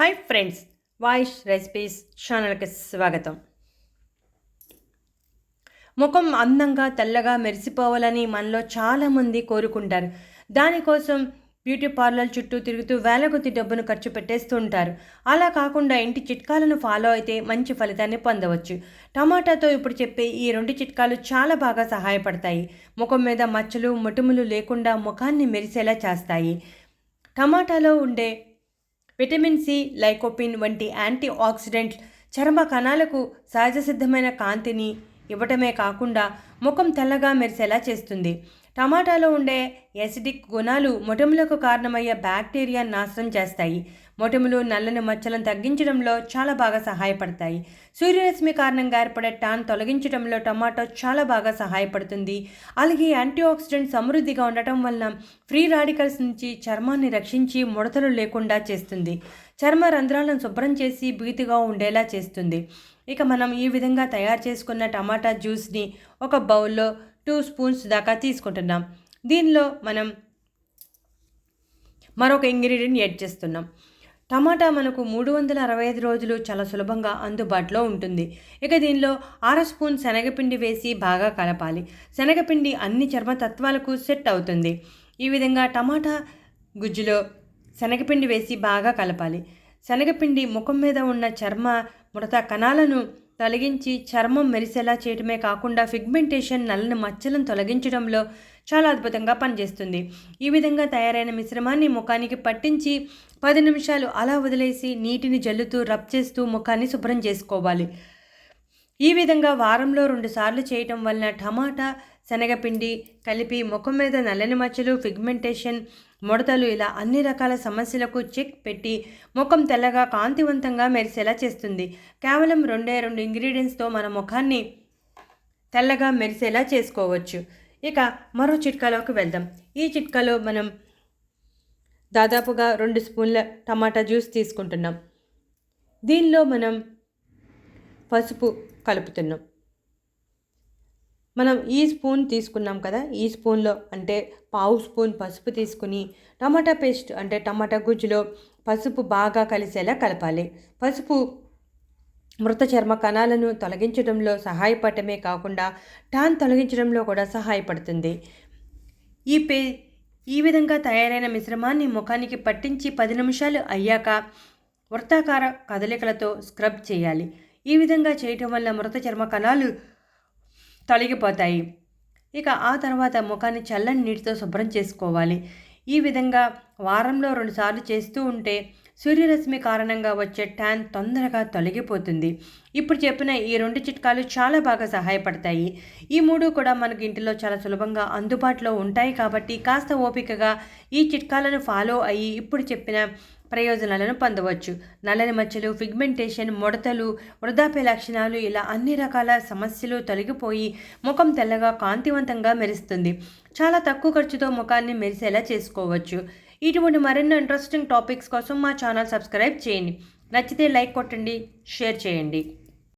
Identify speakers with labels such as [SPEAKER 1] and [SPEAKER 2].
[SPEAKER 1] Hi friends voice recipes ఛానల్కి స్వాగతం. ముఖం అందంగా తెల్లగా మెరిసిపోవాలని మనలో చాలామంది కోరుకుంటారు. దానికోసం బ్యూటీ పార్లర్ చుట్టూ తిరుగుతూ వేల కొద్ది డబ్బును ఖర్చు పెట్టేస్తూ ఉంటారు అలా కాకుండా ఇంటి చిట్కాలను ఫాలో అయితే మంచి ఫలితాన్ని పొందవచ్చు. టమాటాతో ఇప్పుడు చెప్పే ఈ రెండు చిట్కాలు చాలా బాగా సహాయపడతాయి. ముఖం మీద మచ్చలు మొటిములు లేకుండా ముఖాన్ని మెరిసేలా చేస్తాయి. టమాటాలో ఉండే విటమిన్ సి లైకోపిన్ వంటి యాంటీ ఆక్సిడెంట్ చర్మ కణాలకు సహజసిద్ధమైన కాంతిని ఇవ్వటమే కాకుండా ముఖం తెల్లగా మెరిసేలా చేస్తుంది. టమాటాలో ఉండే ఎసిడిక్ గుణాలు మొటములకు కారణమయ్యే బ్యాక్టీరియా నాశనం చేస్తాయి. మొటములు నల్లని మచ్చలను తగ్గించడంలో చాలా బాగా సహాయపడతాయి. సూర్యరశ్మి కారణంగా ఏర్పడే టాన్ తొలగించడంలో టమాటో చాలా బాగా సహాయపడుతుంది. అలాగే యాంటీ ఆక్సిడెంట్ సమృద్ధిగా ఉండటం వలన ఫ్రీ రాడికల్స్ నుంచి చర్మాన్ని రక్షించి ముడతలు లేకుండా చేస్తుంది. చర్మ రంధ్రాలను శుభ్రం చేసి బీతిగా ఉండేలా చేస్తుంది. ఇక మనం ఈ విధంగా తయారు చేసుకున్న టమాటా జ్యూస్ని ఒక బౌల్లో టూ స్పూన్స్ దాకా తీసుకుంటున్నాం. దీనిలో మనం మరొక ఇంగ్రీడియంట్ యాడ్ చేస్తున్నాం. టమాటా మనకు మూడు వందల అరవై ఐదు రోజులు చాలా సులభంగా అందుబాటులో ఉంటుంది. ఇక దీనిలో అర స్పూన్ శనగపిండి వేసి బాగా కలపాలి. శనగపిండి అన్ని చర్మతత్వాలకు సెట్ అవుతుంది. ఈ విధంగా టమాటా గుజ్జులో శనగపిండి వేసి బాగా కలపాలి. శనగపిండి ముఖం మీద ఉన్న చర్మ ముడత కణాలను తొలగించి చర్మం మెరిసేలా చేయటమే కాకుండా ఫిగ్మెంటేషన్ నల్లని మచ్చలను తొలగించడంలో చాలా అద్భుతంగా పనిచేస్తుంది. ఈ విధంగా తయారైన మిశ్రమాన్ని ముఖానికి పట్టించి పది నిమిషాలు అలా వదిలేసి నీటిని జల్లుతూ రబ్ చేస్తూ ముఖాన్ని శుభ్రం చేసుకోవాలి. ఈ విధంగా వారంలో రెండుసార్లు చేయటం వలన టమాటా శనగపిండి కలిపి ముఖం మీద నల్లని మచ్చలు ఫిగ్మెంటేషన్ ముడతలు ఇలా అన్ని రకాల సమస్యలకు చెక్ పెట్టి ముఖం తెల్లగా కాంతివంతంగా మెరిసేలా చేస్తుంది. కేవలం రెండే రెండు ఇంగ్రీడియంట్స్తో మన ముఖాన్ని తెల్లగా మెరిసేలా చేసుకోవచ్చు. ఇక మరో చిట్కాలోకి వెళ్దాం. ఈ చిట్కాలో మనం దాదాపుగా రెండు స్పూన్ల టమాటా జ్యూస్ తీసుకుంటున్నాం. దీనిలో మనం పసుపు కలుపుతున్నాం. మనం ఈ స్పూన్ తీసుకున్నాం కదా ఈ స్పూన్లో అంటే పావు స్పూన్ పసుపు తీసుకుని టమాటా పేస్ట్ అంటే టమాటా గుజ్జులో పసుపు బాగా కలిసేలా కలపాలి. పసుపు మృత చర్మ కణాలను తొలగించడంలో సహాయపడటమే కాకుండా టాన్ తొలగించడంలో కూడా సహాయపడుతుంది. ఈ పే ఈ విధంగా తయారైన మిశ్రమాన్ని ముఖానికి పట్టించి పది నిమిషాలు అయ్యాక వృత్తాకార కదలికలతో స్క్రబ్ చేయాలి. ఈ విధంగా చేయటం వల్ల మృత చర్మ కణాలు తొలగిపోతాయి. ఇక ఆ తర్వాత ముఖాన్ని చల్లని నీటితో శుభ్రం చేసుకోవాలి. ఈ విధంగా వారంలో రెండుసార్లు చేస్తూ ఉంటే సూర్యరశ్మి కారణంగా వచ్చే ట్యాన్ తొందరగా తొలగిపోతుంది. ఇప్పుడు చెప్పిన ఈ రెండు చిట్కాలు చాలా బాగా సహాయపడతాయి. ఈ మూడు కూడా మనకి ఇంటిలో చాలా సులభంగా అందుబాటులో ఉంటాయి కాబట్టి కాస్త ఓపికగా ఈ చిట్కాలను ఫాలో అయ్యి ఇప్పుడు చెప్పిన ప్రయోజనాలను పొందవచ్చు. నల్లని మచ్చలు ఫిగ్మెంటేషన్ ముడతలు వృద్ధాప్య లక్షణాలు ఇలా అన్ని రకాల సమస్యలు తొలగిపోయి ముఖం తెల్లగా కాంతివంతంగా మెరుస్తుంది. చాలా తక్కువ ఖర్చుతో ముఖాన్ని మెరిసేలా చేసుకోవచ్చు. ఇటువంటి మరెన్నో ఇంట్రెస్టింగ్ టాపిక్స్ కోసం మా ఛానల్ సబ్స్క్రైబ్ చేయండి. నచ్చితే లైక్ కొట్టండి షేర్ చేయండి.